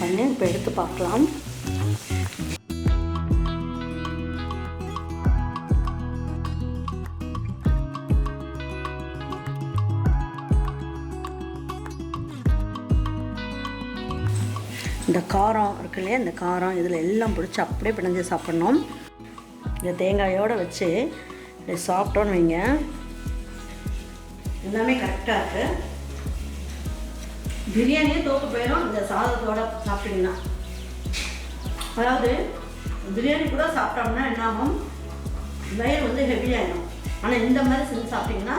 பண்ணி இப்போ எடுத்து பார்க்கலாம். இந்த காரம் இருக்கு இல்லையா இந்த காரம் இதில் எல்லாம் பிடிச்சி அப்படியே பிணைஞ்சு சாப்பிட்ணும். இந்த தேங்காயோடு வச்சு இதை சாப்பிட்டோன்னு வைங்க. எல்லாமே கரெக்டாக இருக்குது பிரியாணியே தோக்கு போயிடும் இந்த சாதத்தோட சாப்பிட்டீங்கன்னா. அதாவது பிரியாணி கூட சாப்பிட்டோம்னா என்ன ஆகும்? வயிறு வந்து ஹெவியாகிடும் ஆனால் இந்த மாதிரி செஞ்சு சாப்பிட்டீங்கன்னா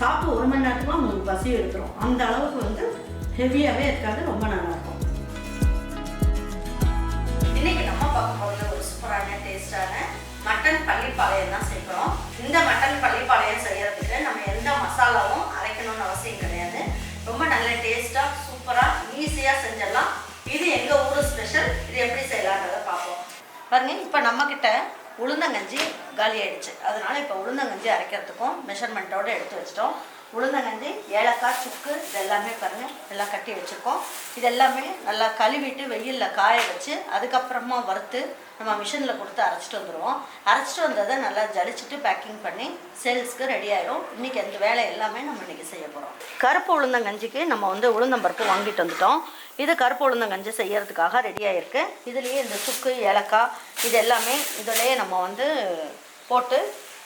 சாப்பிட்டு ஒரு மணி நேரத்துக்குலாம் உங்களுக்கு பசி எடுத்துரும். அந்த அளவுக்கு வந்து ஹெவியாகவே இருக்காது ரொம்ப நல்லாயிருக்கும். இன்னைக்கு நம்ம பார்க்க போகிறது ஒரு சூப்பரான டேஸ்டான மட்டன் பள்ளிப்பாளையம் தான் செய்கிறோம் இந்த மட்டன் பள்ளிப்பாளையம் செய்யறதுக்கு நம்ம எந்த மசாலாவும் ஈஸியாக செஞ்சிடலாம். இது எங்கள் ஊர் ஸ்பெஷல் இது எப்படி செய்யலான்றதை பார்ப்போம். பாருங்க இப்போ நம்மக்கிட்ட உளுந்தங்கஞ்சி காலி ஆயிடுச்சு அதனால இப்போ உளுந்தங்கஞ்சி அரைக்கிறதுக்கும் மெஷர்மெண்ட்டோடு எடுத்து வச்சிட்டோம். உளுந்தங்கஞ்சி ஏலக்காய் சுக்கு இது எல்லாமே பாருங்கள் எல்லாம் கட்டி வச்சுருக்கோம். இது எல்லாமே நல்லா கழுவிட்டு வெயிலில் காய வச்சு அதுக்கப்புறமா வறுத்து நம்ம மிஷினில் கொடுத்து அரைச்சிட்டு வந்துடுவோம் அரைச்சிட்டு வந்ததை நல்லா ஜலிச்சுட்டு பேக்கிங் பண்ணி சேல்ஸ்க்கு ரெடி ஆயிடும் இன்றைக்கி அந்த வேலை எல்லாமே நம்ம இன்றைக்கி செய்ய போகிறோம் கருப்பு உளுந்தங்கஞ்சிக்கு நம்ம வந்து உளுந்தம்பருப்பு வாங்கிட்டு வந்துட்டோம். இது கருப்பு உளுந்தங்கஞ்சி செய்யறதுக்காக ரெடி ஆகிருக்கு இதுலேயே இந்த சுக்கு ஏலக்காய் இது எல்லாமே இதுலேயே நம்ம வந்து போட்டு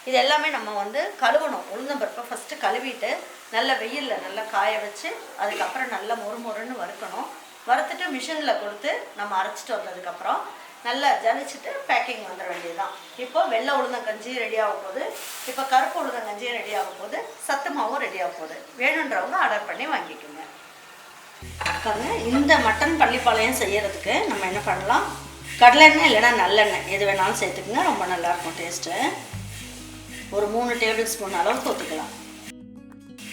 இது எல்லாமே நம்ம வந்து கழுவணும். உளுந்தம்பருப்பை ஃபஸ்ட்டு கழுவிட்டு நல்ல வெயிலில் நல்லா காய வச்சு அதுக்கப்புறம் நல்லா மொறு மொறுன்னு வறுக்கணும். வறுத்துட்டு மிஷினில் கொடுத்து நம்ம அரைச்சிட்டு வந்ததுக்கப்புறம் நல்லா ஜலிச்சுட்டு பேக்கிங் வந்துட வேண்டியதுதான். இப்போ வெள்ளை உளுந்தங்கஞ்சி ரெடி ஆக போகுது. இப்போ கருப்பு உளுந்தங்கஞ்சியும் ரெடி ஆக போகுது. சத்து மாவும் ரெடி ஆக போகுது. வேணுன்றவங்க ஆர்டர் பண்ணி வாங்கிக்கோங்க. பாருங்க இந்த மட்டன் பள்ளிப்பாளையம் செய்யறதுக்கு நம்ம என்ன பண்ணலாம்? கடலெண்ணெய் இல்லைன்னா நல்லெண்ணெய். எது வேணாலும் சேர்த்துக்குங்க ரொம்ப நல்லாயிருக்கும் டேஸ்ட்டு ஒரு மூணு டேபிள் ஸ்பூன் அளவுக்கு ஊற்றிக்கலாம்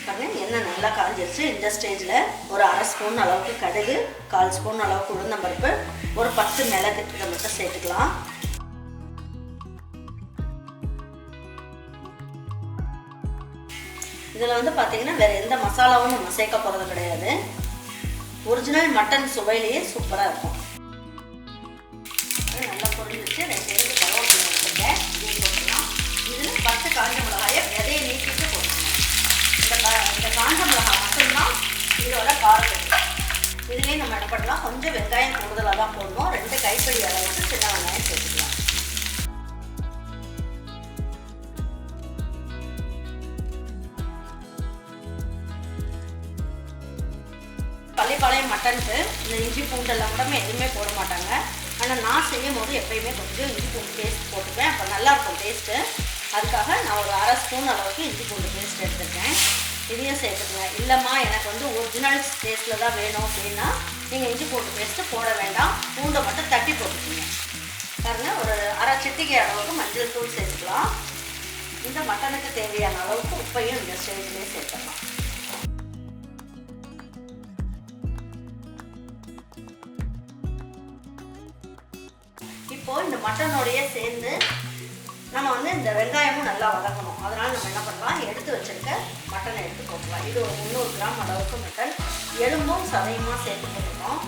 பாருங்க எண்ணெய் நல்லா காஞ்சிருச்சு. இந்த ஸ்டேஜில் ஒரு அரை ஸ்பூன் அளவுக்கு கடுகு கால் ஸ்பூன் அளவுக்கு உளுந்தம்பருப்பு ஒரு பத்து மிளகு இதை மட்டும் சேர்த்துக்கலாம். இதில் வந்து பார்த்தீங்கன்னா வேறு எந்த மசாலாவும் நம்ம சேர்க்க போகிறது கிடையாது. ஒரிஜினல் மட்டன் சுவையிலேயே சூப்பராக இருக்கும். இதுலேயே நம்ம என்ன பண்ணலாம் கொஞ்சம் வெங்காயம் கூடுதலாக தான் போடணும். ரெண்டு கைப்பிடி அளவுக்கு சின்ன வெங்காயம் சேர்த்துக்கலாம். பள்ளிப்பாளையம் மட்டனுக்கு இந்த இஞ்சி பூண்டெல்லாம் கூட எதுவுமே போட மாட்டாங்க. ஆனால் நான் செய்யும் போது எப்பயுமே கொஞ்சம் இஞ்சி பூண்டு பேஸ்ட் போட்டுப்பேன். அப்போ நல்லாயிருக்கும் டேஸ்ட்டு அதுக்காக நான் ஒரு அரை ஸ்பூன் அளவுக்கு இஞ்சி பூண்டு பேஸ்ட் எடுத்துருக்கேன். இதையும் சேர்த்துக்கங்க. இல்லைம்மா எனக்கு வந்து ஒரிஜினல் டேஸ்ட்டில் தான் வேணும் அப்படின்னா நீங்கள் இஞ்சி போட்டு பேஸ்ட்டு போட வேண்டாம். பூண்டை மட்டும் தட்டி போட்டுக்கோங்க. பாருங்க ஒரு அரை சிட்டிகை அளவுக்கு மஞ்சள் தூள் சேர்த்துக்கலாம். இந்த மட்டனுக்கு தேவையான அளவுக்கு உப்பையும் இந்த ஸ்டேஜ்லேயே சேர்த்துக்கலாம். இப்போ இந்த மட்டனோடையே சேர்ந்து நம்ம வந்து இந்த வெங்காயமும் நல்லா வதங்கணும். அதனால நம்ம என்ன பண்ணலாம்? எடுத்து வச்சுருக்க மட்டனை எடுத்து போட்டுக்கலாம். இது ஒரு முந்நூறு கிராம் அளவுக்கு மட்டன் எலும்பும் சதையுமா சேர்த்து போட்டுக்கணும்.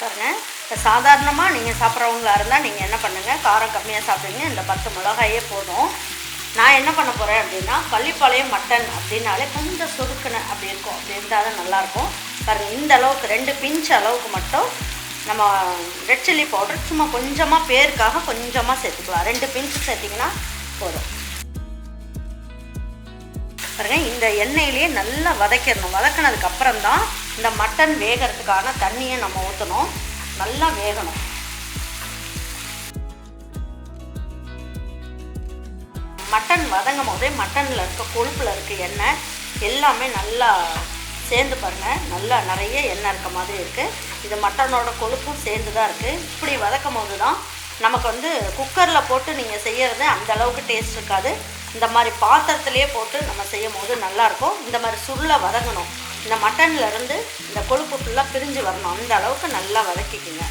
பாருங்க. சாதாரணமாக நீங்கள் சாப்பிட்றவங்களா இருந்தால் நீங்கள் என்ன பண்ணுங்கள் காரம் கம்மியாக சாப்பிடுங்க. இந்த பத்து மிளகாயே போதும். நான் என்ன பண்ண போகிறேன் அப்படின்னா பள்ளிப்பாளையம் மட்டன் அப்படின்னாலே கொஞ்சம் சுருக்குன அப்படி இருக்கும். அப்படி இருந்தால் தான் நல்லாயிருக்கும். பாருங்கள் இந்த அளவுக்கு ரெண்டு பிஞ்ச் அளவுக்கு மட்டும் நம்ம ரெட் சில்லி பவுடர் சும்மா கொஞ்சமாக பேருக்காக கொஞ்சமாக சேர்த்துக்கலாம். ரெண்டு பிஞ்ச் சேர்த்திங்கன்னா போதும். பாருங்க இந்த எண்ணெயிலேயே நல்லா வதக்கிடணும். வதக்கினதுக்கு அப்புறம் தான் இந்த மட்டன் வேகிறதுக்கான தண்ணியை நம்ம ஊற்றணும் நல்லா வேகணும். மட்டன் வதங்கும் போதே மட்டனில் இருக்க கொழுப்பில் இருக்க எண்ணெய் எல்லாமே நல்லா சேர்ந்து பாருங்கள் நல்லா நிறைய எண்ணெய் இருக்க மாதிரி இருக்குது இது மட்டனோட கொழுப்பும் சேர்ந்து தான் இருக்குது இப்படி வதக்கும் போது தான் நமக்கு வந்து குக்கரில் போட்டு நீங்கள் செய்யறது அந்த அளவுக்கு டேஸ்ட் இருக்காது. இந்த மாதிரி பாத்திரத்துலேயே போட்டு நம்ம செய்யும் போது நல்லாயிருக்கும் இந்த மாதிரி சுருளை வதங்கணும். இந்த மட்டன்ல இருந்து இந்த கொழுப்பு ஃபுல்லாக பிரிஞ்சு வரணும். அந்த அளவுக்கு நல்லா வதக்கிக்குங்க.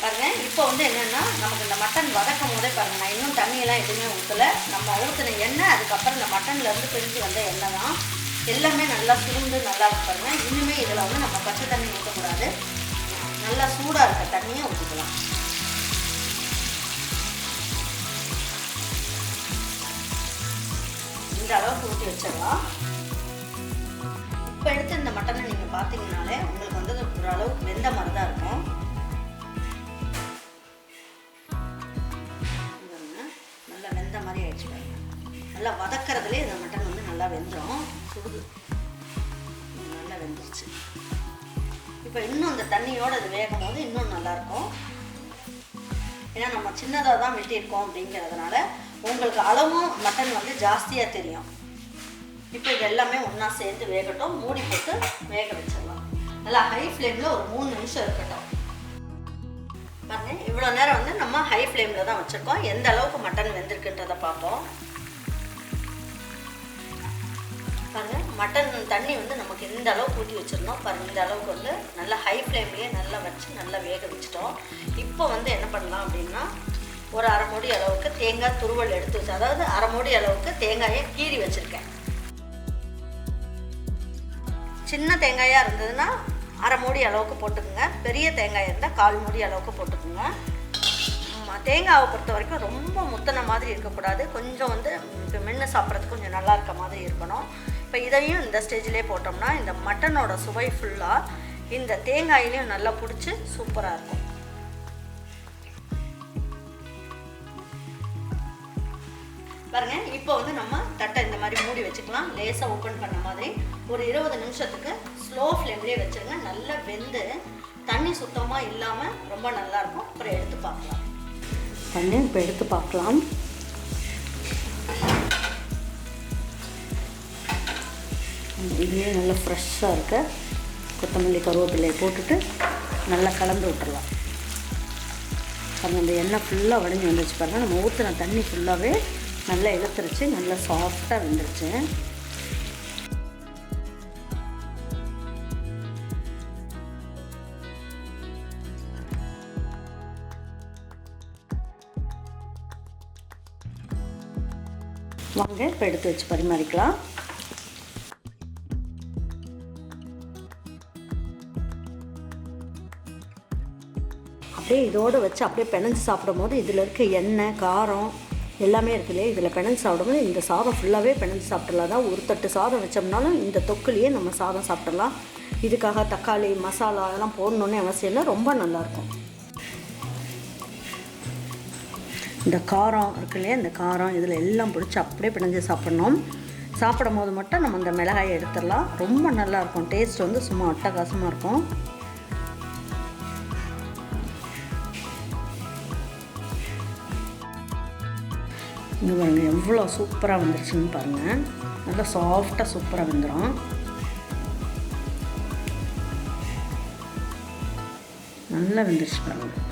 பாருங்க இப்போ வந்து என்னென்னா நமக்கு இந்த மட்டன் வதக்கும் போதே பாருங்க நான் இன்னும் தண்ணியெல்லாம் எதுவுமே ஊற்றலை நம்ம ஊற்றின எண்ணெய் அதுக்கப்புறம் இந்த மட்டன்லேருந்து பிரிஞ்சு வந்த எண்ணெய் தான். எல்லாமே நல்லா சுருண்டு நல்லா இருக்கு இன்னுமே இதில் வந்து நம்ம பச்சை தண்ணி ஊற்றக்கூடாது நல்லா சூடாக இருக்க தண்ணியை ஊற்றிக்கலாம் இந்த அளவுக்கு ஊற்றி வச்சிடலாம். இப்போ எடுத்து இந்த மட்டனை நீங்கள் பார்த்தீங்கனாலே உங்களுக்கு வந்து ஓரளவுக்கு ஒரு அளவுக்கு வெந்த மாதிரி தான் இருக்கும். நல்லா வெந்த மாதிரி ஆயிடுச்சு நல்லா வதக்கறதுலேயே இந்த மட்டன் வந்து நல்லா வெந்துடும் நல்லா வெந்துருச்சு. இப்போ இன்னும் அந்த தண்ணியோட அது வேகும் போது இன்னும் நல்லாயிருக்கும். ஏன்னா நம்ம சின்னதாக தான் வெட்டியிருக்கோம் அப்படிங்கிறதுனால உங்களுக்கு அளவும் மட்டன் வந்து ஜாஸ்தியாக தெரியும். இப்போ இது எல்லாமே ஒன்றா சேர்ந்து வேகட்டும். மூடி போட்டு வேக வச்சிடலாம். நல்லா ஹை ஃப்ளேமில் ஒரு மூணு நிமிஷம் இருக்கட்டும். பாருங்க இவ்வளோ நேரம் வந்து நம்ம ஹை ஃப்ளேமில் தான் வச்சுருக்கோம். எந்த அளவுக்கு மட்டன் வெந்திருக்குன்றதை பார்ப்போம். பாருங்கள் மட்டன் தண்ணி வந்து நமக்கு இந்த அளவுக்கு ஊற்றி வச்சுருந்தோம் பாருங்கள் இந்த அளவுக்கு வந்து நல்லா ஹை ஃப்ளேம்லேயே நல்லா வச்சு நல்லா வேக வச்சுட்டோம். இப்போ வந்து என்ன பண்ணலாம் அப்படின்னா ஒரு அரை மூடி அளவுக்கு தேங்காய் துருவல் எடுத்து வச்சு அதாவது அரை மூடி அளவுக்கு தேங்காயை கீறி வச்சுருக்கேன். சின்ன தேங்காயாக இருந்ததுன்னா அரை மூடி அளவுக்கு போட்டுக்கோங்க. பெரிய தேங்காய் இருந்தால் கால் மூடி அளவுக்கு போட்டுக்கோங்க. தேங்காவை பொறுத்த வரைக்கும் ரொம்ப முத்தின மாதிரி இருக்கக்கூடாது. கொஞ்சம் வந்து இப்போ மென்று சாப்பிட்றதுக்கு கொஞ்சம் நல்லா இருக்க மாதிரி இருக்கணும். இப்போ இதையும் இந்த ஸ்டேஜ்லேயே போட்டோம்னா இந்த மட்டனோட சுவை ஃபுல்லாக இந்த தேங்காயிலையும் நல்லா பிடிச்சி சூப்பராக இருக்கும். பாருங்க இப்போ வந்து நம்ம தட்டை இந்த மாதிரி மூடி வச்சுக்கலாம். லேசாக ஓப்பன் பண்ண மாதிரி. ஒரு இருபது நிமிஷத்துக்கு ஸ்லோ ஃப்ளேம்லேயே வச்சுருங்க. நல்லா வெந்து தண்ணி சுத்தமாக இல்லாமல் ரொம்ப நல்லா இருக்கும். அப்புறம் எடுத்து பார்க்கலாம். பண்ணி இப்போ எடுத்து பார்க்கலாம். இதுவே நல்லா ஃப்ரெஷ்ஷாக இருக்க. கொத்தமல்லி கருவேப்பிலையை போட்டுட்டு நல்லா கலந்து விட்டுறலாம். அந்த இந்த எண்ணெய் ஃபுல்லாக வடிஞ்சு வந்துருச்சு பாருங்கள் நம்ம ஊற்றின தண்ணி ஃபுல்லாகவே நல்லா இழுத்துருச்சு. நல்லா சாஃப்டாக வெந்துருச்சு. வாங்க இப்போ எடுத்து வச்சு பரிமாறிக்கலாம். அப்படியே இதோடு வச்சு அப்படியே பிணைஞ்சு சாப்பிடும் போது இதில் இருக்க எண்ணெய் காரம் எல்லாமே இருக்கு இல்லையா இதில் பிணைஞ்சு சாப்பிடும்போது இந்த சாதம் ஃபுல்லாகவே பிணைஞ்சு சாப்பிட்றலாம் தான் ஒரு தட்டு சாதம் வச்சோம்னாலும் இந்த தொக்குலேயே நம்ம சாதம் சாப்பிட்றலாம் இதுக்காக தக்காளி மசாலா அதெல்லாம் போடணுன்னு அவசியம் இல்லை. ரொம்ப நல்லாயிருக்கும். இந்த காரம் இருக்கு இல்லையா? இந்த காரம் இதில் எல்லாம் பிடிச்சி அப்படியே பிணைஞ்சு சாப்பிட்ணும். சாப்பிடும் போது மட்டும் நம்ம இந்த மிளகாயை எடுத்துடலாம். ரொம்ப நல்லாயிருக்கும். டேஸ்ட் வந்து சும்மா அட்டகாசமாக இருக்கும். இங்கே பாருங்கள் எவ்வளோ சூப்பராக வந்துருச்சுன்னு பாருங்கள் நல்லா சாஃப்டாக சூப்பராக வந்துடும் நல்லா வெந்துருச்சு பாருங்கள்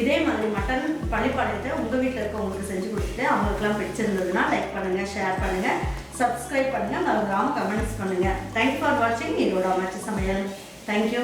இதே மாதிரி மட்டன் பள்ளிப்பாளையத்தை உங்கள் வீட்டில் இருக்கவங்களுக்கு செஞ்சு கொடுத்துட்டு அவங்களுக்குலாம் பிடிச்சிருந்ததுன்னா லைக் பண்ணுங்கள் ஷேர் பண்ணுங்கள் சப்ஸ்கிரைப் பண்ணுங்கள் மறந்துடாமல் கமெண்ட்ஸ் பண்ணுங்கள் தேங்க்ஸ் ஃபார் வாட்சிங் இதோட அமைச்சு சமையல். தேங்க்யூ